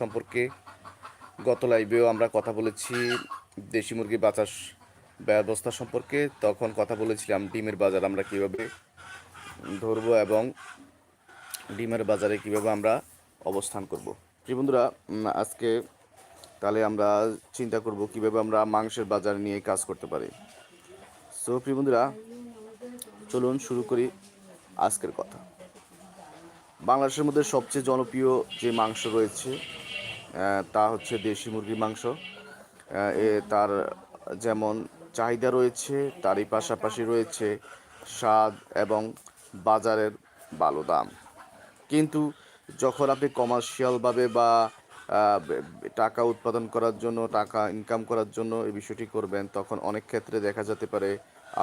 সম্পর্কে গত লাইভেও আমরা কথা বলেছি দেশি মুরগি বাঁচার ব্যবস্থা সম্পর্কে। তখন কথা বলেছিলাম, ডিমের বাজার আমরা কীভাবে ধরবো এবং ডিমের বাজারে কীভাবে আমরা অবস্থান করব। প্রিয় বন্ধুরা আজকে তাহলে আমরা চিন্তা করব কীভাবে আমরা মাংসের বাজার নিয়ে কাজ করতে পারি। সো প্রিয় বন্ধুরা, চলুন শুরু করি আজকের কথা। বাংলাদেশের মধ্যে সবচেয়ে জনপ্রিয় যে মাংস রয়েছে তা হচ্ছে দেশি মুরগির মাংস। এ তার যেমন চাহিদা রয়েছে, তারই পাশাপাশি রয়েছে স্বাদ এবং বাজারের ভালো দাম। কিন্তু যখন আপনি কমার্শিয়ালভাবে বা টাকা উৎপাদন করার জন্য, টাকা ইনকাম করার জন্য এই বিষয়টি করবেন, তখন অনেক ক্ষেত্রে দেখা যেতে পারে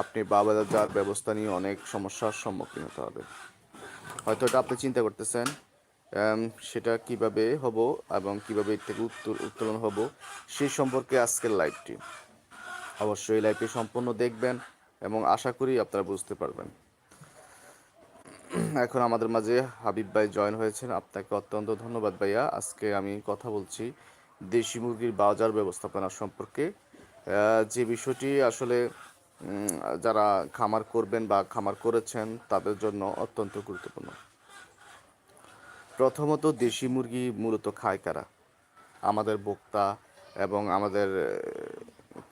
আপনি বাজার ব্যবস্থা নিয়ে অনেক সমস্যার সম্মুখীন হতে হবে। হয়তো এটা আপনি চিন্তা করতেছেন সেটা কীভাবে হব এবং কীভাবে এর থেকে উত্তর, উত্তোলন হব সেই সম্পর্কে আজকের লাইভটি অবশ্যই লাইভটি সম্পূর্ণ দেখবেন এবং আশা করি আপনারা বুঝতে পারবেন। এখন আমাদের মাঝে হাবিব ভাই জয়েন হয়েছেন। আপনাকে অত্যন্ত ধন্যবাদ ভাইয়া। আজকে আমি কথা বলছি দেশি মুরগির বাজার ব্যবস্থাপনা সম্পর্কে। যে বিষয়টি আসলে যারা খামার করবেন বা খামার করেছেন, তাদের জন্য অত্যন্ত গুরুত্বপূর্ণ। প্রথমত দেশি মুরগি মূলত খায় কারা? আমাদের বক্তা এবং আমাদের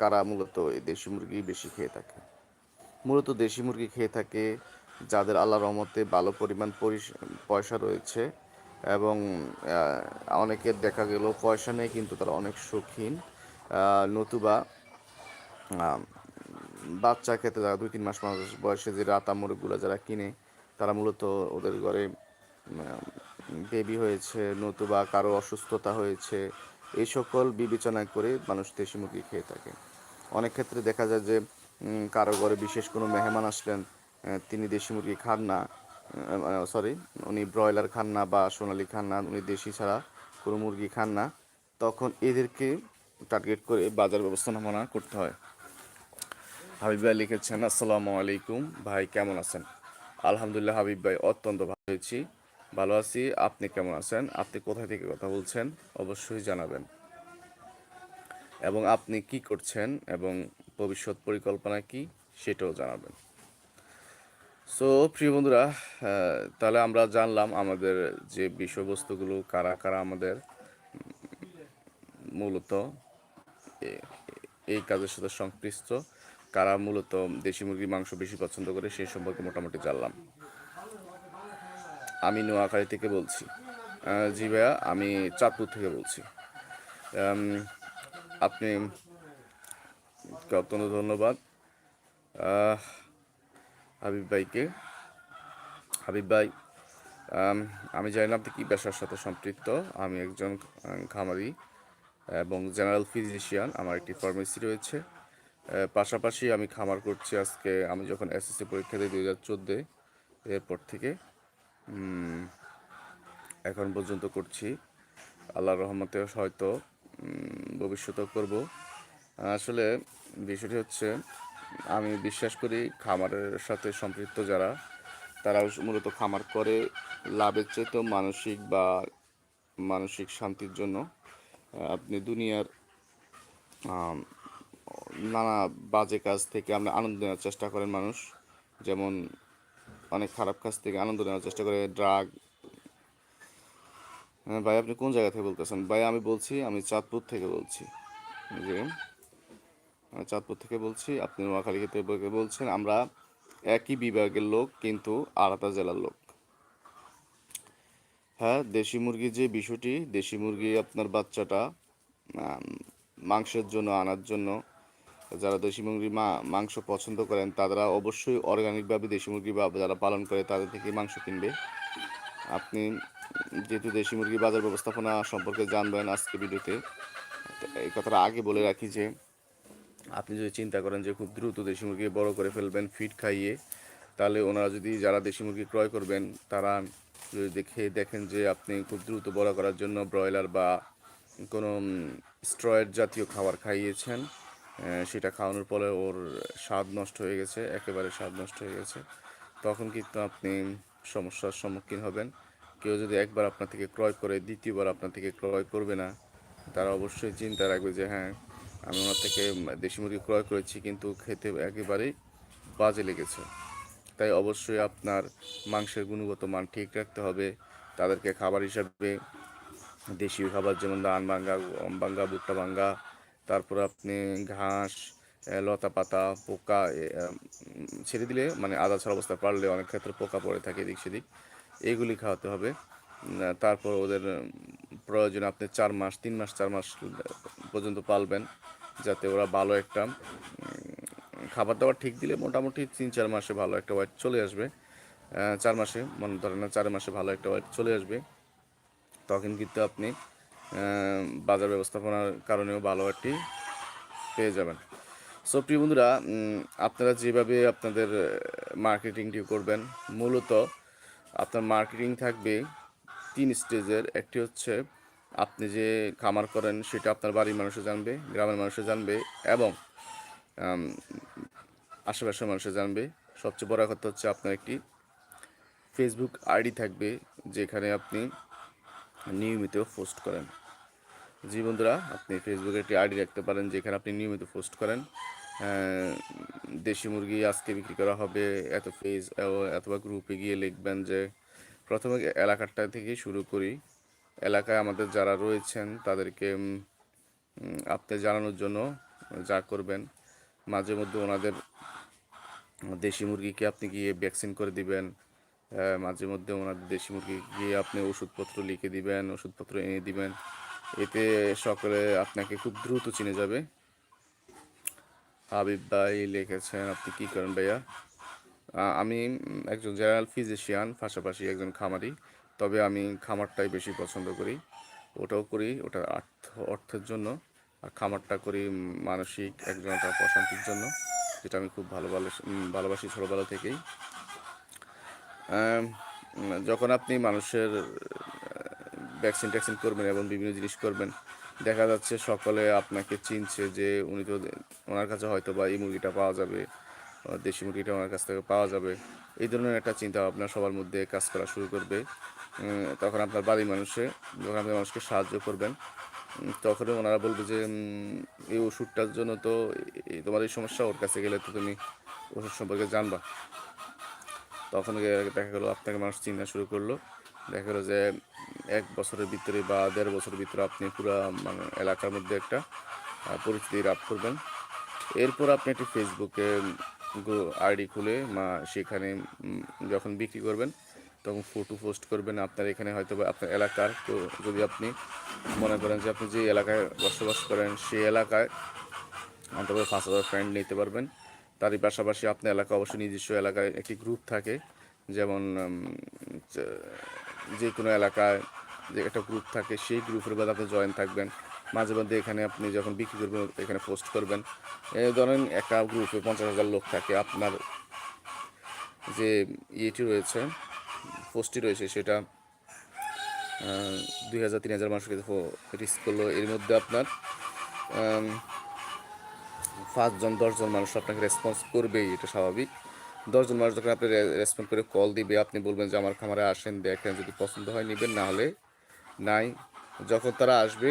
কারা মূলত এই দেশি মুরগি বেশি খেয়ে থাকে? মূলত দেশি মুরগি খেয়ে থাকে যাদের আল্লাহ রহমতে ভালো পরিমাণ পয়সা রয়েছে এবং অনেকের দেখা গেল পয়সা নেই কিন্তু তারা অনেক শৌখিন। নতুবা বাচ্চা খেতে যারা দুই তিন মাস মাস বয়সে যে রাতা মুরগগুলো যারা কিনে, তারা মূলত ওদের ঘরে বেবি হয়েছে, নতুবা কারও অসুস্থতা হয়েছে এই সকল বিবেচনা করে মানুষ দেশি মুরগি খেয়ে থাকে। অনেক ক্ষেত্রে দেখা যায় যে কারও ঘরে বিশেষ কোনো মেহমান আসলেন তিনি দেশি মুরগি খান না সরি উনি ব্রয়লার খান না বা সোনালি খান না, উনি দেশি ছাড়া কোনো মুরগি খান না, তখন এদেরকে টার্গেট করে বাজার ব্যবস্থাপনা করতে হয়। হাবিব ভাই লিখেছেন, আসসালামু আলাইকুম, ভাই কেমন আছেন? আলহামদুলিল্লাহ হাবিব ভাই অত্যন্ত ভালো হয়েছি ভালো আছি। আপনি কেমন আছেন? আপনি কোথায় থেকে কথা বলছেন? অবশ্যই জানাবেন। এবং আপনি কি করছেন? এবং ভবিষ্যৎ পরিকল্পনা কি? সেটাও জানাবেন। সো প্রিয় বন্ধুরা তাহলে আমরা জানলাম আমাদের যে বিষয়বস্তুগুলো কারা কারা আমাদের মূলত এই কাজের সাথে সংশ্লিষ্ট, কারা মূলত দেশি মুরগির মাংস বেশি পছন্দ করে সেই সম্পর্কে মোটামুটি জানলাম। আমি নোয়াখালী থেকে বলছি। জি ভাইয়া, আমি চাঁদপুর থেকে বলছি। আপনি অত্যন্ত ধন্যবাদ। হাবিব ভাইকে। হাবিব ভাই আমি জানি না আপনি কী পেশার সাথে সম্পৃক্ত। আমি একজন খামারি এবং জেনারেল ফিজিশিয়ান। আমার একটি ফার্মেসি রয়েছে। পাশাপাশি আমি খামার করছি আজকে। আমি যখন এসএসসি পরীক্ষা দিই দু হাজার চোদ্দোয় এরপর থেকে। এখন পর্যন্ত করছি। আল্লাহর রহমতে হয়তো উম, ভবিষ্যতেও করব। আসলে বিষয়টি হচ্ছে আমি বিশ্বাস করি খামারের সাথে সম্পৃক্ত যারা তারা মূলত খামার করে লাভের চাইতেও মানসিক বা মানসিক শান্তির জন্য আপনি দুনিয়ার নানা বাজে কাজ থেকে আমরা আনন্দ নেওয়ার চেষ্টা করেন মানুষ। যেমন অনেক খারাপ কাজ থেকে আনন্দ নেওয়ার চেষ্টা করে ড্রাগ হ্যাঁ ভাই, আপনি কোন জায়গা থেকে বলতেছেন? ভাই, আমি বলছি, আমি চাঁদপুর থেকে বলছি। যে আমি চাঁদপুর থেকে বলছি, আপনি নোয়াখালী থেকে বলছেন, আমরা একই বিভাগের লোক, কিন্তু আলাদা জেলার লোক। হ্যাঁ দেশি মুরগির যে বিষয়টি, দেশি মুরগি আপনার বাচ্চাটা মাংসের জন্য, আনার জন্য যারা দেশি মুরগির মা মাংস পছন্দ করেন, তারা অবশ্যই অর্গানিকভাবে দেশি মুরগি বা যারা পালন করে, তাদের থেকে মাংস কিনবে। আপনি যেহেতু দেশি মুরগি বাজার ব্যবস্থাপনা সম্পর্কে জানবেন আজকে ভিডিওতে এই কথাটা আগে বলে রাখি যে, আপনি যদি চিন্তা করেন যে খুব দ্রুত দেশি মুরগি বড় করে ফেলবেন ফিড খাইয়ে, তাহলে ওনারা যদি যারা দেশি মুরগি ক্রয় করবেন, তারা যদি দেখে দেখেন যে আপনি খুব দ্রুত বড় করার জন্য ব্রয়লার বা কোনো স্ট্রয়েড জাতীয় খাবার খাইয়েছেন সেটা খাওয়ানোর পরে ওর স্বাদ নষ্ট হয়ে গেছে, একেবারে স্বাদ নষ্ট হয়ে গেছে। তখন কিন্তু আপনি সমস্যার সম্মুখীন হবেন। কেউ যদি একবার আপনার থেকে ক্রয় করে, দ্বিতীয়বার আপনার থেকে ক্রয় করবে না, তারা অবশ্যই চিন্তা রাখবে যে হ্যাঁ আমি ওনার থেকে দেশি মুরগি ক্রয় করেছি কিন্তু খেতে একেবারেই বাজে লেগেছে। তাই অবশ্যই আপনার মাংসের গুণগত মান ঠিক রাখতে হবে। তাদেরকে খাবার হিসাবে দেশীয় খাবার যেমন ধান ভাঙ্গা, গম ভাঙ্গা, ভুট্টা ভাঙ্গা তারপর আপনি ঘাস লতা পাতা পোকা ছেড়ে দিলে মানে আদা ছাড়া অবস্থা পারলে অনেক ক্ষেত্রে পোকা পড়ে থাকে এদিক সেদিক। এইগুলি খাওয়াতে হবে। তারপর ওদের প্রয়োজনে আপনি চার মাস, তিন মাস, চার মাস পর্যন্ত পালবেন যাতে ওরা ভালো একটা খাবার দাবার ঠিক দিলে মোটামুটি তিন, চার মাসে ভালো একটা ওয়েট চলে আসবে। চার মাসে, মনে ধরেন না, চার মাসে ভালো একটা ওয়েট চলে আসবে। তখন কিন্তু আপনি বাজার ব্যবস্থাপনার কারণেও ভালো একটি পেয়ে যাবেন। সো প্রিয় বন্ধুরা আপনারা যেভাবে আপনাদের মার্কেটিংটি করবেন, মূলত আপনার মার্কেটিং থাকবে তিন স্টেজের। একটি হচ্ছে আপনি যে খামার করেন, সেটা আপনার বাড়ির মানুষও জানবে, গ্রামের মানুষও জানবে এবং আশেপাশের মানুষও জানবে। সবচেয়ে বড় কথা হচ্ছে আপনার একটি ফেসবুক আইডি থাকবে, যেখানে আপনি নিয়মিত পোস্ট করেন। জি বন্ধুরা, আপনি ফেসবুকে একটি আইডি রাখতে পারেন, যেখানে আপনি নিয়মিত পোস্ট করেন। দেশি মুরগি আজকে বিক্রি করা হবে, এত পেজ অথবা গ্রুপে গিয়ে লিখবেন যে, প্রথমে এলাকাটা থেকে শুরু করি। এলাকায় আমাদের যারা রয়েছেন, তাদেরকে আপনি জানানোর জন্য যা করবেন। মাঝে মধ্যে ওনাদের দেশি মুরগিকে আপনি গিয়ে ভ্যাকসিন করে দিবেন। মাঝে মধ্যে ওনাদের দেশি মুরগি গিয়ে আপনি ওষুধপত্র লিখে দিবেন, ওষুধপত্র এনে দিবেন। এতে সকলে আপনাকে খুব দ্রুত চিনে যাবে। হাবিব ভাই লিখেছেন, আপনি কী করেন ভাইয়া? আমি একজন জেনারেল ফিজিশিয়ান, পাশাপাশি একজন খামারি, তবে আমি খামারটাই বেশি পছন্দ করি। ওটাও করি ওটা অর্থ অর্থের জন্য। আর খামারটা করি মানসিক একজনতা প্রশান্তির জন্য, যেটা আমি খুব ভালোবাসি ভালোবাসি ছোটোবেলা থেকেই। যখন আপনি মানুষের ভ্যাকসিন ট্যাকসিন করবেন এবং বিভিন্ন জিনিস করবেন, দেখা যাচ্ছে সকলে আপনাকে চিনছে যে উনি তো ওনার কাছে হয়তো বা এই মুরগিটা পাওয়া যাবে দেশি মুরগিটা ওনার কাছ থেকে পাওয়া যাবে। এই ধরনের একটা চিন্তা ভাবনা সবার মধ্যে কাজ করা শুরু করবে। তখন আপনার বাড়ির মানুষে, যখন আপনি মানুষকে সাহায্য করবেন তখন ওনারা বলবে যে এই ওষুধটার জন্য তো তোমার এই সমস্যা, ওর কাছে গেলে তো তুমি ওষুধ সম্পর্কে জানবা। তখন দেখা গেলো, আপনাকে মানুষ চিন্তা শুরু করল। দেখা গেলো যে এক বছরের ভিতরে বা দেড় বছরের ভিতরে আপনি পুরো মানে এলাকার মধ্যে একটা পরিচিতি লাভ করবেন। এরপর আপনি একটি ফেসবুকে আইডি খুলে মা, সেখানে যখন বিক্রি করবেন, তখন ফটো পোস্ট করবেন। আপনার এখানে হয়তো আপনার এলাকার, তো যদি আপনি মনে করেন যে আপনি যে এলাকায় বসবাস করেন সেই এলাকায় অন্তত পাঁচ হাজার ফ্রেন্ড নিতে পারবেন। তারই পাশাপাশি আপনার এলাকা অবশ্যই নিজস্ব এলাকায় একটি গ্রুপ থাকে। যেমন যে- কোনো এলাকায় যে একটা গ্রুপ থাকে, সেই গ্রুপের মধ্যে আপনি জয়েন থাকবেন। মাঝে মধ্যে এখানে আপনি যখন বিক্রি করবেন, এখানে পোস্ট করবেন। ধরেন একটা গ্রুপে পঞ্চাশ হাজার লোক থাকে। আপনার যে ইয়েটি রয়েছে পোস্টটি রয়েছে, সেটা দুই হাজার, তিন হাজার মানুষকে রিস্ক করল। এর মধ্যে আপনার পাঁচজন দশজন মানুষ আপনাকে রেসপন্স করবেই এটা স্বাভাবিক। দশজন মানুষ যখন আপনি রেসপন্স করে কল দিবে আপনি বলবেন যে আমার খামারে আসেন দেখেন যদি পছন্দ হয় নেবেন না হলে নাই। যখন তারা আসবে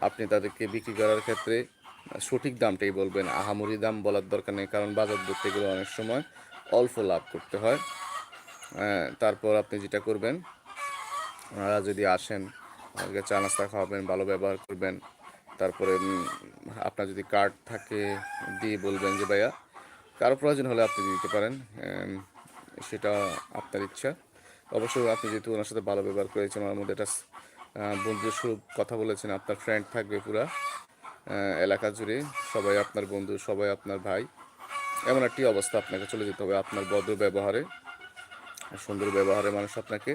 আপনি তাদেরকে বিক্রি করার ক্ষেত্রে সঠিক দামটাই বলবেন। আহামরি দাম বলার দরকার নেই কারণ বাজার ধরতে গেলে অনেক সময় অল্প লাভ করতে হয়। আহ, তারপর আপনি যেটা করবেন ওনারা যদি আসেন আমাকে চা নাস্তা খাওয়াবেন ভালো ব্যবহার করবেন। তারপরে আপনার যদি কার্ড থাকে, দিয়ে বলবেন যে, ভাইয়া, কারও প্রয়োজন হলে আপনি দিতে পারেন। সেটা আপনার ইচ্ছা। অবশ্যই আপনি যেহেতু ওনার সাথে ভালো ব্যবহার করেছেন, ওনার মধ্যে একটা বন্ধুর স্বরূপ কথা বলেছেন, আপনার ফ্রেন্ড থাকবে পুরা এলাকা জুড়ে। সবাই আপনার বন্ধু, সবাই আপনার ভাই। এমন একটি অবস্থা আপনাকে চলে যেতে হবে, আপনার ভদ্র ব্যবহারে। সুন্দর ব্যবহারে মানুষ আপনাকে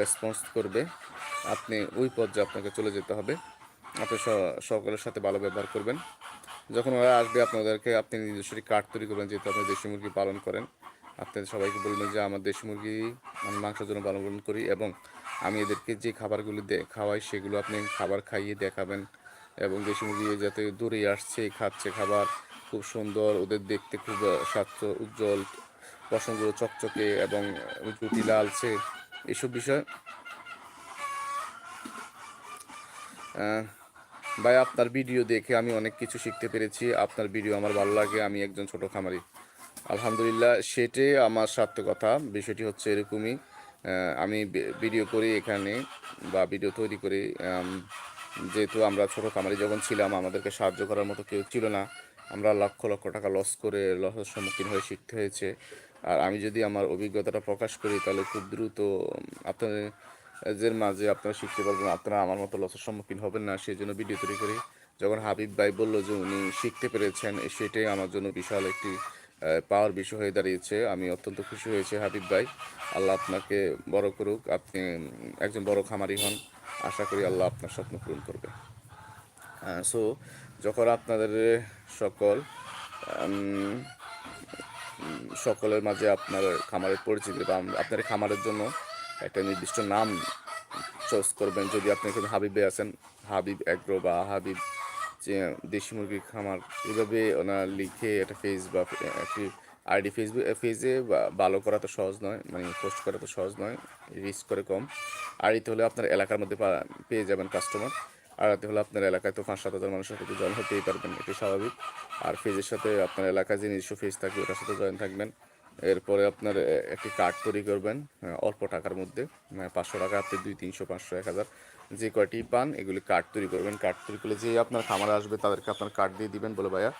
রেসপন্স করবে। আপনি ওই পর্যায়ে আপনাকে চলে যেতে হবে। আপনি সকলের সাথে ভালো ব্যবহার করবেন। যখন ওরা আসবে, আপনাদেরকে আপনি নিজস্ব কার্ড তৈরি করবেন, যেহেতু আপনি দেশি মুরগি পালন করেন। আপনি সবাইকে বলবেন যে, আমার দেশি মুরগি, আমি মাংসের জন্য পালন করি এবং আমি এদেরকে যে খাবারগুলি খাওয়াই, সেগুলো আপনি খাবার খাইয়ে দেখাবেন। এবং দেশি মুরগি যাতে দূরে আসছে খাচ্ছে খাবার, খুব সুন্দর, ওদের দেখতে খুব স্বাস্থ্য উজ্জ্বল পশমগুলো চকচকে এবং জুটি লালছে এসব বিষয়। ভাই, আপনার ভিডিও দেখে আমি অনেক কিছু শিখতে পেরেছি। আপনার ভিডিও আমার ভালো লাগে, আমি একজন ছোট খামারি। আলহামদুলিল্লাহ, সেটাই আমার সার্থকতা বিষয়টি হচ্ছে এরকমই। আমি ভিডিও করি এখানে বা ভিডিও তৈরি করি। যেহেতু আমরা ছোট খামারি, যখন ছিলাম, আমাদেরকে সাহায্য করার মতো কেউ ছিল না। আমরা লক্ষ লক্ষ টাকা লস করে লসের সম্মুখীন হয়ে শিখতে হয়েছে। আর আমি যদি আমার অভিজ্ঞতাটা প্রকাশ করি, তাহলে খুব দ্রুত আপনাদের এদের মাঝে আপনারা শিখতে পারবেন, আপনারা আমার মতো লসের সম্মুখীন হবেন না সেই জন্য ভিডিও তৈরি করি। যখন হাবিব ভাই বলল যে উনি শিখতে পেরেছেন সেটাই আমার জন্য বিশাল একটি পাওয়ার বিষয় হয়ে দাঁড়িয়েছে। আমি অত্যন্ত খুশি হয়েছি হাবিব ভাই। আল্লাহ আপনাকে বড় করুক। আপনি একজন বড় খামারি হন। আশা করি আল্লাহ আপনার স্বপ্ন পূরণ করবে। সো যখন আপনাদের সকল সকলের মাঝে আপনার খামারের পরিচিতি বা আপনার খামারের জন্য একটা নির্দিষ্ট নাম চয়েস করবেন। যদি আপনি এখানে হাবিবে আছেন, হাবিব অ্যাগ্রো বা হাবিব যে দেশি মুরগির খামার, এভাবে ওনার লিখে একটা পেজ বা একটি আইডি ফেসবুক পেজে ভালো করা তো সহজ নয় মানে পোস্ট করা তো সহজ নয় রিস্ক করে কম। আইডিতে হলে আপনার এলাকার মধ্যে পেয়ে যাবেন কাস্টমার আর এতে হলে আপনার এলাকায় তো পাঁচ সাত হাজার মানুষের সাথে জয়েন হতেই পারবেন, এটি স্বাভাবিক। আর ফেজের সাথে আপনার এলাকায় যে নিজস্ব ফেজ থাকে, ওটার সাথে জয়েন থাকবেন। এরপরে আপনার একটি কার্ড তৈরি করবেন অল্প টাকার মধ্যে পাঁচশো টাকা, আপনি দুই তিনশো, পাঁচশো, এক হাজার, যে কয়টি পান, এগুলি কার্ড তৈরি করবেন। কার্ড তৈরি করলে যে আপনার খামারে আসবে, তাদেরকে আপনার কার্ড দিয়ে দিবেন বলে, ভাইয়া,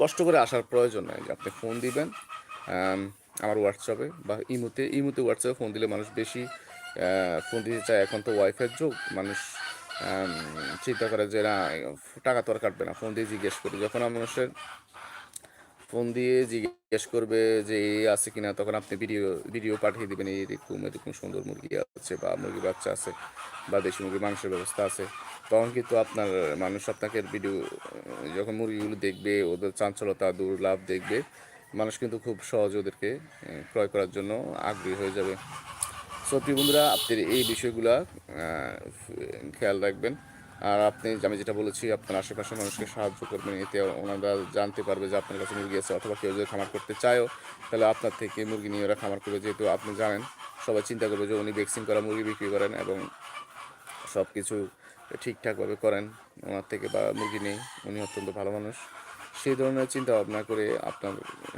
কষ্ট করে আসার প্রয়োজন নাই। আপনি ফোন দিবেন আমার হোয়াটসঅ্যাপে বা ইমুতে ইমুতে হোয়াটসঅ্যাপে ফোন দিলে মানুষ বেশি ফোন দিতে চায়। এখন তো ওয়াইফাইয়ের যুগ, মানুষ চিন্তা করে যে, না, টাকা তো আর কাটবে না। ফোন দিয়ে জিজ্ঞেস করি। যখন মানুষের ফোন দিয়ে জিজ্ঞেস করবে যে আছে কিনা? তখন আপনি ভিডিও ভিডিও পাঠিয়ে দিবেন এরকম এরকম সুন্দর মুরগি আছে বা মুরগি বাচ্চা আছে বা দেশি মুরগি মাংসের ব্যবস্থা আছে। তখন কিন্তু আপনার মানুষ আপনাকে ভিডিও যখন মুরগিগুলো দেখবে, ওদের চাঞ্চলতা, দুর্লাভ দেখবে, মানুষ কিন্তু খুব সহজে ওদেরকে ক্রয় করার জন্য আগ্রহী হয়ে যাবে। সো প্রিয় বন্ধুরা আপনার এই বিষয়গুলা খেয়াল রাখবেন। আর আপনি, আমি যেটা বলেছি, আপনার আশেপাশের মানুষকে সাহায্য করবেন, এতে ওনারা জানতে পারবে যে আপনার কাছে মুরগি আছে, অথবা কেউ যদি খামার করতে চায়ও, তাহলে আপনার থেকে মুরগি নিয়ে ওরা খামার করবে। যেহেতু আপনি জানেন, সবাই চিন্তা করবে যে উনি ভ্যাকসিন করা মুরগি বিক্রি করেন এবং সব কিছু ঠিকঠাকভাবে করেন ওনার থেকে বা মুরগি নেই উনি অত্যন্ত ভালো মানুষ। সেই ধরনের চিন্তা ভাবনা করে আপনার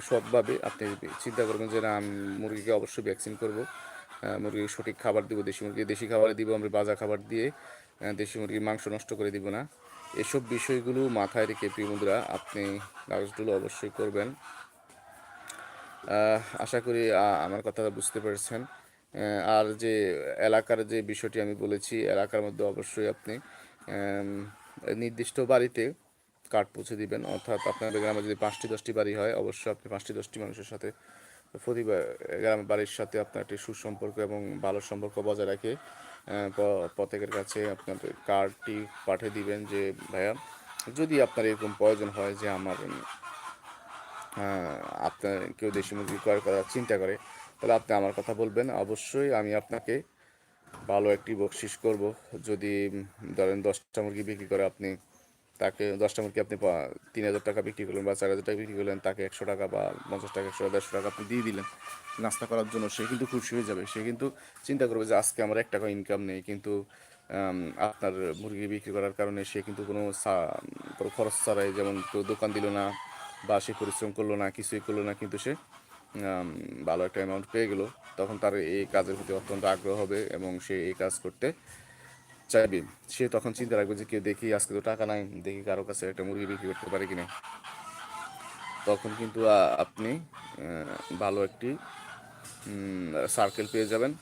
সৎভাবে আপনি চিন্তা করবেন যে না, আমি মুরগিকে অবশ্যই ভ্যাকসিন করব মুরগিকে সঠিক খাবার দিব, দেশি মুরগি, দেশি খাবার দিব, আমরা বাজা খাবার দিয়ে দেশি মুরগির মাংস নষ্ট করে দিব না। এসব বিষয়গুলো মাথায় রেখে বন্ধুরা, আপনি কাগজগুলো অবশ্যই করবেন। আশা করি আমার কথা বুঝতে পেরেছেন। আর যে এলাকার যে বিষয়টি আমি বলেছি, এলাকার মধ্যে অবশ্যই আপনি নির্দিষ্ট বাড়িতে কার্ড পৌঁছে দিবেন। অর্থাৎ আপনার গ্রামে যদি পাঁচটি, দশটি বাড়ি হয়, অবশ্যই আপনি পাঁচটি, দশটি মানুষের সাথে, প্রতিবার গ্রামের বাড়ির সাথে আপনার একটি সুসম্পর্ক এবং ভালো সম্পর্ক বজায় রাখে প্রত্যেকের কাছে আপনার কার্ডটি পাঠিয়ে দিবেন যে, ভাইয়া, যদি আপনার এরকম প্রয়োজন হয় যে আমার আপনার কেউ দেশি মুরগি ক্রয় করার চিন্তা করে, তাহলে আপনি আমার কথা বলবেন। অবশ্যই আমি আপনাকে ভালো একটি বকশিস করব। যদি ধরেন দশটা মুরগি বিক্রি করে আপনি তাকে দশটা মুরগি আপনি তিন হাজার টাকা বিক্রি করলেন বা চার হাজার টাকা বিক্রি করলেন, তাকে একশো টাকা বা পঞ্চাশ টাকা, একশো দেড়শো টাকা আপনি দিয়ে দিলেন নাস্তা করার জন্য, সে কিন্তু খুশি হয়ে যাবে। সে কিন্তু চিন্তা করবে যে আজকে আমার এক টাকা ইনকাম নেই, কিন্তু আপনার মুরগি বিক্রি করার কারণে সে কিন্তু কোনো কোনো খরচ ছাড়াই যেমন কেউ দোকান দিল না বা সে পরিশ্রম করল না, কিছুই করল না, কিন্তু সে ভালো একটা অ্যামাউন্ট পেয়ে গেল। তখন তার এই কাজের প্রতি অত্যন্ত আগ্রহ হবে এবং সে এই কাজ করতে চাইবে। সে তখন চিন্তা রাখবে যে কেউ দেখি আজকে তো টাকা নাই, দেখি কারও কাছে একটা মুরগি বিক্রি করতে পারে কিনা। তখন কিন্তু আপনি ভালো একটি সার্কেল পেয়ে যাবেন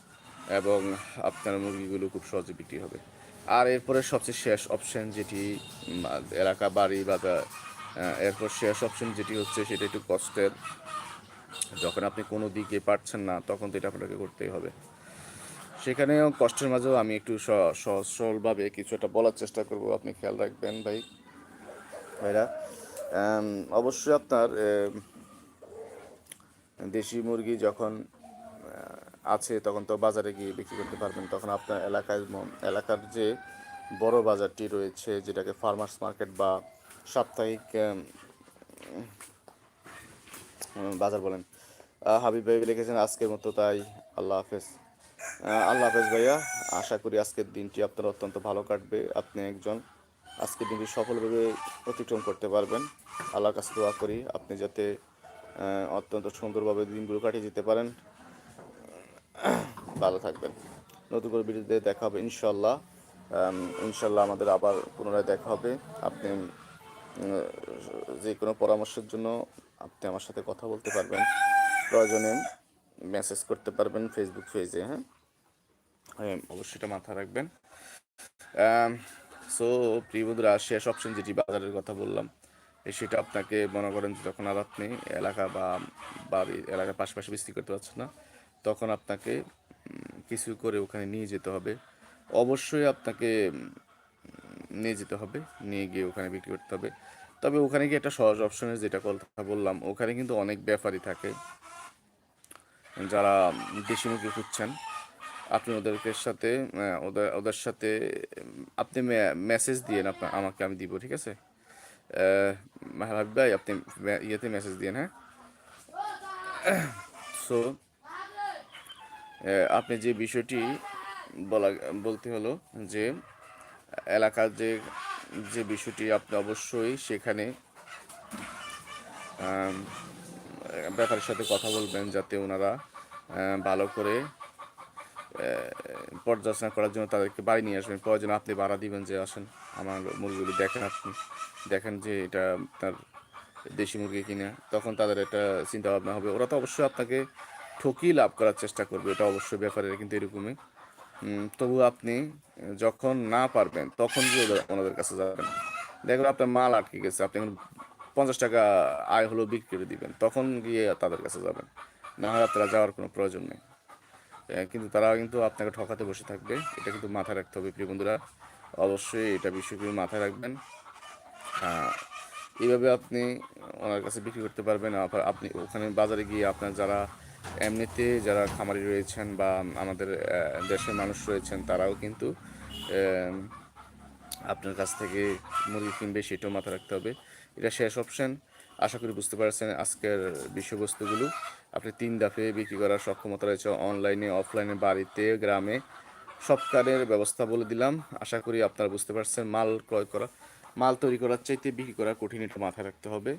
এবং আপনার মুরগিগুলো খুব সহজে বিক্রি হবে। আর এরপরে সবচেয়ে শেষ অপশন যেটি এলাকা, বাড়ি বা এরপর শেষ অপশন যেটি হচ্ছে সেটা একটু কষ্টের যখন আপনি কোনো দিকে পারছেন না, তখন তো এটা আপনাকে করতেই হবে। সেখানেও কষ্টের মাঝেও আমি একটু সহজ সরলভাবে কিছু একটা বলার চেষ্টা করব। আপনি খেয়াল রাখবেন ভাই। ভাইরা অবশ্যই আপনার দেশি মুরগি যখন আছে, তখন তো বাজারে গিয়ে বিক্রি করতে পারবেন। তখন আপনার এলাকায় এলাকার যে বড় বাজারটি রয়েছে, যেটাকে ফার্মার্স মার্কেট বা সাপ্তাহিক বাজার বলেন। হাবিব ভাই লিখেছেন, আজকের মতো তাই, আল্লাহ হাফেজ। আল্লাহ হাফেজ ভাইয়া, আশা করি আজকের দিনটি আপনার অত্যন্ত ভালো কাটবে। আপনি একজন আজকের দিনটি সফলভাবে অতিক্রম করতে পারবেন। আল্লাহর কাছে দোয়া করি আপনি যাতে অত্যন্ত সুন্দরভাবে দিনগুলো কাটিয়ে যেতে পারেন। ভালো থাকবেন। নতুন করে ভিডিওতে দেখা হবে ইনশাল্লাহ ইনশাল্লাহ আমাদের আবার পুনরায় দেখা হবে। আপনি যে কোনো পরামর্শের জন্য আপনি আমার সাথে কথা বলতে পারবেন। প্রয়োজনে মেসেজ করতে পারবেন ফেসবুক পেজে হ্যাঁ হ্যাঁ? অবশ্যই এটা মাথায় রাখবেন। সো প্রিয় বন্ধুরা শেষ অপশন যেটি বাজারের কথা বললাম। সেটা আপনাকে মনে করেন যে যখন আর আপনি এলাকা বা বাড়ি এলাকার পাশাপাশি বিক্রি করতে পারছেন না, তখন আপনাকে কিছু করে ওখানে নিয়ে যেতে হবে। অবশ্যই আপনাকে নিয়ে যেতে হবে, নিয়ে গিয়ে ওখানে বিক্রি করতে হবে। তবে ওখানে গিয়ে একটা সহজ অপশনের যেটা কথা বললাম, ওখানে কিন্তু অনেক ব্যাপারী থাকে। যারা দেশি মুরগি খুঁজছেন আপনি ওদেরকে সাথে ওদের ওদের সাথে আপনি মেসেজ দিয়েন আপনার আমাকে আমি দিব, ঠিক আছে? হাবিব ভাই, আপনি ইয়েতে মেসেজ দিয়েন হ্যাঁ? সো আপনি যে বিষয়টি বলা, বলতে হলো যে, এলাকার যে যে বিষয়টি আপনি অবশ্যই সেখানে ব্যাপারের সাথে কথা বলবেন যাতে ওনারা ভালো করে পর্যালোচনা করার জন্য তাদেরকে বাড়ি নিয়ে আসবেন। প্রয়োজন আপনি ভাড়া দিবেন যে আসেন? আমার মুরগিগুলি দেখেন আপনি। দেখেন যে এটা তার দেশি মুরগি কিনা। তখন তাদের একটা চিন্তা ভাবনা হবে। ওরা তো অবশ্যই আপনাকে ঠকিয়ে লাভ করার চেষ্টা করবে। এটা অবশ্যই ব্যাপারে কিন্তু এরকমই। তবু আপনি যখন না পারবেন, তখন ওদের- ওনাদের কাছে যাবেন। দেখবেন আপনার মাল আটকে গেছে। আপনি এখন পঞ্চাশ টাকা আয় হলেও বিক্রি করে দিবেন। তখন গিয়ে তাদের কাছে যাবেন। না হয় আপনারা যাওয়ার কোনো প্রয়োজন নেই। কিন্তু তারা কিন্তু আপনাকে ঠকাতে বসে থাকবে। এটা কিন্তু মাথায় রাখতে হবে প্রিয় বন্ধুরা। অবশ্যই এটা বিষয়গুলো মাথায় রাখবেন। এইভাবে আপনি ওনার কাছে বিক্রি করতে পারবেন। আবার আপনি ওখানে বাজারে গিয়ে আপনার যারা এমনিতে যারা খামারি রয়েছেন বা আমাদের দেশের মানুষ রয়েছেন, তারাও কিন্তু আপনার কাছ থেকে মুরগি কিনবে, সেটাও মাথায় রাখতে হবে। এটা শেষ অপশন আশা করি বুঝতে পারছেন আজকের বিষয়বস্তুগুলো। আপনি তিন দাফে বিক্রি করার সক্ষমতা রয়েছে অনলাইনে, অফলাইনে, বাড়িতে, গ্রামে। কারের ব্যবস্থা বলে দিলাম। আশা করি আপনারা বুঝতে পারছেন মাল ক্রয় করা, মাল তৈরি করার চাইতে বিক্রি করা কঠিন এটা মাথায় রাখতে হবে।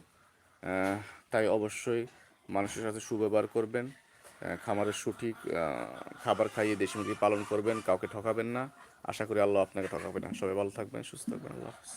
তাই অবশ্যই মানুষের সাথে সুব্যবহার করবেন। খামারের সঠিক খাবার খাইয়ে দেশি মুরগি পালন করবেন, কাউকে ঠকাবেন না। আশা করি আল্লাহ আপনাকে ঠকাবে না। সবাই ভালো থাকবেন, সুস্থ থাকবেন, আল্লাহ হাফিজ।